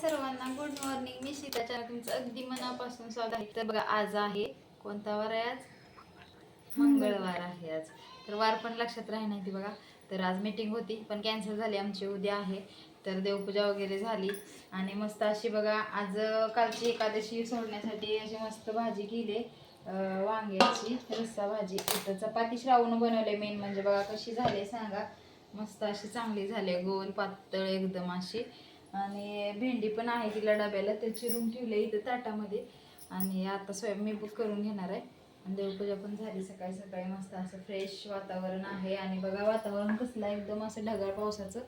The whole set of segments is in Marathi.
सर्वांना गुड मॉर्निंग मी सीताच्या तुमचं अगदी मनापासून स्वागत आहे. तर बघा आज आहे कोणता वार आहे आज? मंगळवार आहे आज. तर वार पण लक्षात राही नाही ती बघा. तर आज मीटिंग होती पण कॅन्सल झाली. आमची उद्या आहे. तर देवपूजा वगैरे झाली. आणि मस्त अशी बघा आज कालची एकादशी सोडण्यासाठी अशी मस्त भाजी केली. वांग्याची रस्सा भाजी. तर चपाती श्रावण बनवले मेन म्हणजे बघा कशी झाली सांगा. मस्त अशी चांगली झाली गोल पातळ एकदम अशी. आणि भेंडी पण आहे तिला डब्याला ते चिरून ठेवले इथं ताटामध्ये. आणि आता स्वयं मी बुक करून घेणार आहे. आणि देवपूजा पण झाली सकाळी सकाळी मस्त असं फ्रेश वातावरण आहे. आणि बघा वातावरण कसलं आहे, एकदम असं ढगाळ पावसाचं.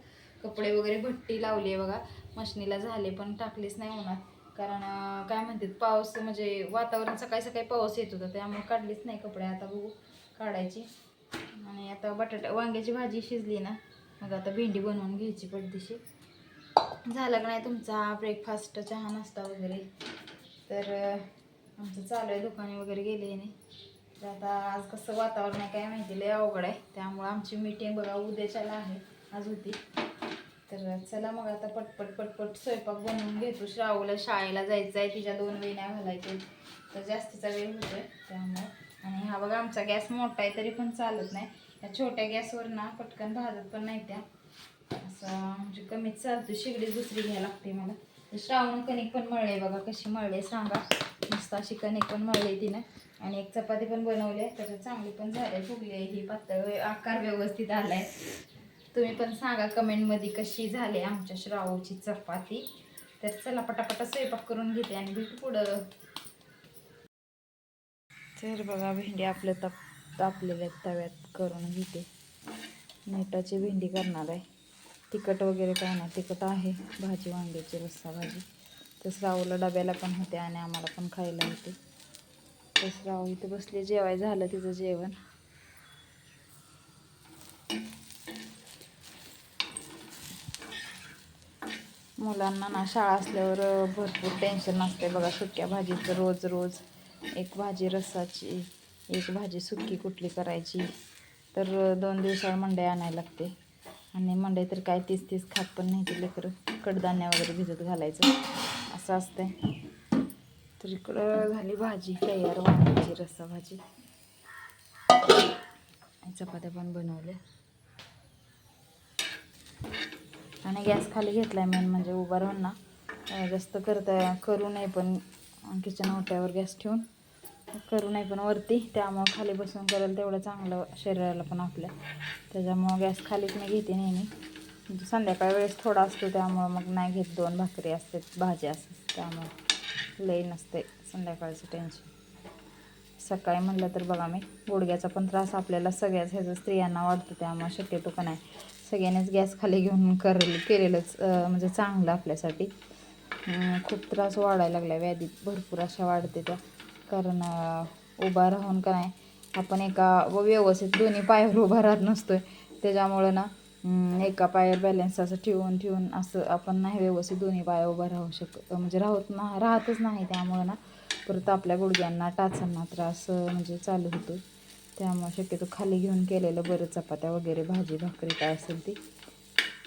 कपडे वगैरे भट्टी लावली आहे बघा. मशनीला झाले पण टाकलीच नाही होणार. कारण काय म्हणतात पाऊस म्हणजे वातावरण सकाळी सकाळी पाऊस येत होता त्यामुळे काढलीच नाही कपडे. आता बघू काढायची. आणि आता बटाटा वांग्याची भाजी शिजली ना. मग आता भेंडी बनवून घ्यायची पडदिशी. झालं का नाही तुमचा ब्रेकफास्ट चहा नाश्ता वगैरे? तर आमचं चालू आहे दुकाने वगैरे गेले नाही तर आता आज कसं वातावरण आहे काय माहिती लय अवघड आहे. त्यामुळं आमची मीटिंग बघा उद्याच्याला आहे आज होती. तर चला मग आता पटपट पटपट स्वयंपाक बनवून घेतो. श्रावला शाळेला जायचं आहे तिच्या दोन वेण्या घालायचे. तर जास्तीचा वेळ होतोय त्यामुळे. आणि हा बघा आमचा गॅस मोठा आहे तरी पण चालत नाही. या छोट्या गॅसवर ना पटकन भाजत पण नाही त्या. असं म्हणजे कमीच चालतो शिगडी दुसरी घ्यायला लागते मला. तर श्रावण कणिक पण मळले बघा कशी मळले सांगा. मस्त अशी कणिक पण मळली तिनं. आणि एक चपाती पण बनवली आहे तर चांगली पण झाले फुगली आहे ही पातळ. आकार व्यवस्थित आलाय. तुम्ही पण सांगा कमेंटमध्ये कशी झाली आमच्या श्रावची चपाती. तर चला पटापटा स्वयंपाक करून घेते आणि भेटू पुढं. तर बघा भेंडी आपल्या ताप तापलेल्या तव्यात करून घेते. मिठाची भेंडी करणार आहे. तिखट वगैरे काय नाही तिखट आहे भाजी वांग्याची रस्सा भाजी. तर डब्याला पण होते आणि आम्हाला पण खायला होते तर श्रावू इथे बसले जेवाय झालं तिचं जेवण. मुलांना ना शाळा असल्यावर भरपूर टेन्शन असते बघा सुक्या भाजीचं रोज रोज एक भाजी रस्साची एक भाजी सुकी कुठली करायची तर दोन दिवसावर मंडई आणायला लागते. आणि मंडई तर काय तीस तीस खात पण नाही ते लेकर. कडधान्य वगैरे भिजत घालायचं. असं असतंय. तर इकडं झाली भाजी तयार वांग्याची रस्सा भाजी चपात्या पण बनवल्या. आणि गॅस खाली घेतलाय मेन म्हणजे उभा राहून ना जास्त करता करू नये पण किचन ओट्यावर गॅस ठेवून. करू नाही पण वरती त्यामुळं खाली बसून करेल तेवढं चांगलं शरीराला पण आपल्या. त्याच्यामुळं गॅस खालीच मी घेते नेहमी. म्हणजे संध्याकाळ वेळेस थोडा असतो त्यामुळं मग नाही घेत. दोन भाकरी असते भाजी असते त्यामुळं लई नसते संध्याकाळचं टेन्शन सकाळी म्हणलं तर बघा मी गुडघ्याचा पण त्रास आपल्याला सगळ्याच ह्याचं स्त्रियांना वाढतो त्यामुळे शक्यतो का नाही. सगळ्यांनीच गॅस खाली घेऊन करेल केलेलंच म्हणजे चांगलं आपल्यासाठी. खूप त्रास वाढायला लागला व्याधी भरपूर अशा वाढते त्या. कारण उभा राहून का नाही आपण एका व व्यवस्थित दोन्ही पायावर उभा राहत नसतोय. त्याच्यामुळं ना एका पायावर बॅलन्स असं ठेवून ठेवून असं आपण नाही व्यवस्थित दोन्ही पाया उभा राहू शकतो म्हणजे राहत ना राहतच नाही त्यामुळं ना. परत आपल्या गुडघ्यांना टाचांना त्रास म्हणजे चालू होतो त्यामुळे शक्यतो खाली घेऊन केलेलं बरं चपात्या वगैरे भाजी भाकरी काय असेल ती.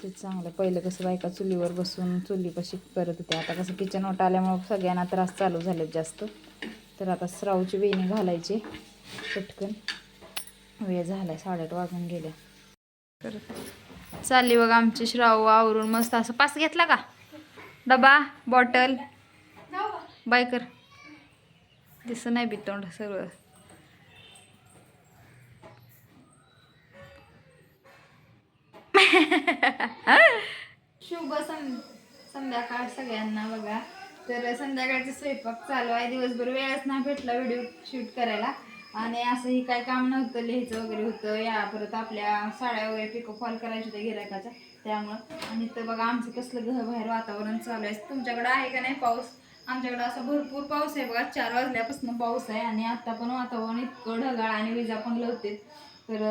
ते चांगलं. पहिलं कसं बायका चुलीवर बसून चुलीपाशी करत होत्या. आता कसं किचन वाट आल्यामुळं सगळ्यांना त्रास चालू झालेत जास्त. तर आता स्रावची वेणी घालायची. पटकन. वेळ झालाय साडेआठ वाजून गेल्या तर चालली बघा आमची श्राव आवरून. मस्त असं पास घेतला का? डबा बॉटल. बायकर दिसत नाही बी तोंड सगळं. शुभ सं संध्याकाळ सगळ्यांना बघा. तर संध्याकाळचा स्वयंपाक चालू आहे. दिवसभर वेळच नाही भेटला व्हिडिओ शूट करायला. आणि असंही काय काम नव्हतं. लिहायचं वगैरे होतं. या परत आपल्या साड्या वगैरे पिको फॉल करायच्या होते गिरायकाच्या त्यामुळं. आणि तर बघा आमचं कसलं घर बाहेर वातावरण चालू आहे. तुमच्याकडं आहे का नाही पाऊस? आमच्याकडं असा भरपूर पाऊस आहे बघा. चार वाजल्यापासून पाऊस आहे. आणि आत्ता पण वातावरण इतकं ढगाळ आणि विजा पण लवते तर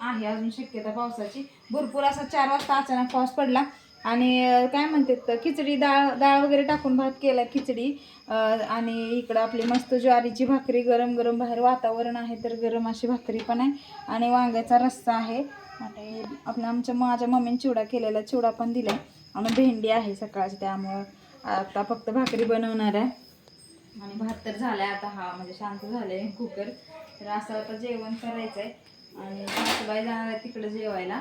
आहे अजून शक्यता पावसाची. भरपूर असा चार वाजता अचानक पाऊस पडला. आणि काय म्हणतात तर खिचडी डाळ डाळ वगैरे टाकून भात केला खिचडी. आणि इकडं आपली मस्त ज्वारीची भाकरी गरम गरम बाहेर वातावरण आहे तर गरम अशी भाकरी पण आहे. आणि वांग्याचा रस्सा आहे. आणि आपल्या आमच्या माझ्या मम्मीने चिवडा केलेला चिवडा पण दिला आणि भेंडी आहे सकाळची त्यामुळं आता फक्त भाकरी बनवणार आहे. आणि भात तर झाला आता हा म्हणजे शांत झालाय कुकर. तर असं आता जेवण करायचं आहे आणि सासूबाई जाणार आहे तिकडं जेवायला.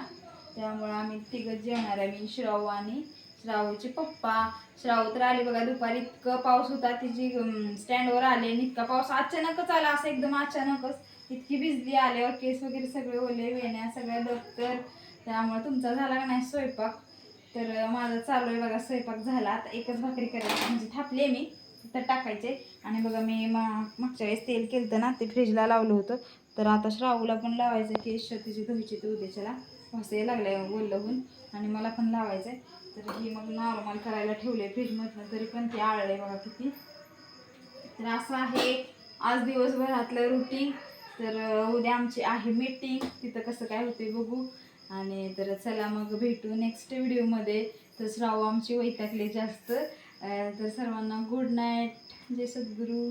त्यामुळं आम्ही तिघं जेवणार आहे मी श्रावू आणि श्रावूचे पप्पा. श्रावू तर आले बघा दुपारी इतकं पाऊस होता तिची स्टँडवर आले आणि इतका पाऊस अचानकच आला असं एकदम अचानकच. इतकी भिजली आल्यावर केस वगैरे सगळे ओले वेण्या सगळ्या दप्तर. त्यामुळे तुमचा झाला का नाही स्वयंपाक? तर माझा चालू आहे बघा स्वयंपाक झाला. आता एकच भाकरी करायची म्हणजे थापले मी तर टाकायचे. आणि बघा मी मा- मागच्या वेळेस तेल केलं ना ते फ्रीजला लावलं होतं. तर आता श्रावूला पण लावायचं केस तिची धुईचे ते उद्याच्याला. वासे लागलाय आहे होऊन आणि मला पण लावायचं आहे तर ही मग नॉर्मल करायला ठेवले फ्रीजमधनं तरी पण ते आळले बघा किती. तर असं आहे. आज दिवसभरातलं रुटीन तर उद्या आमची आहे मीटिंग तिथं कसं काय होते बघू. आणि तर चला मग भेटू नेक्स्ट व्हिडिओमध्ये तर श्राव आमची वैतागले जास्त. तर सर्वांना गुड नाईट जय सद्गुरू.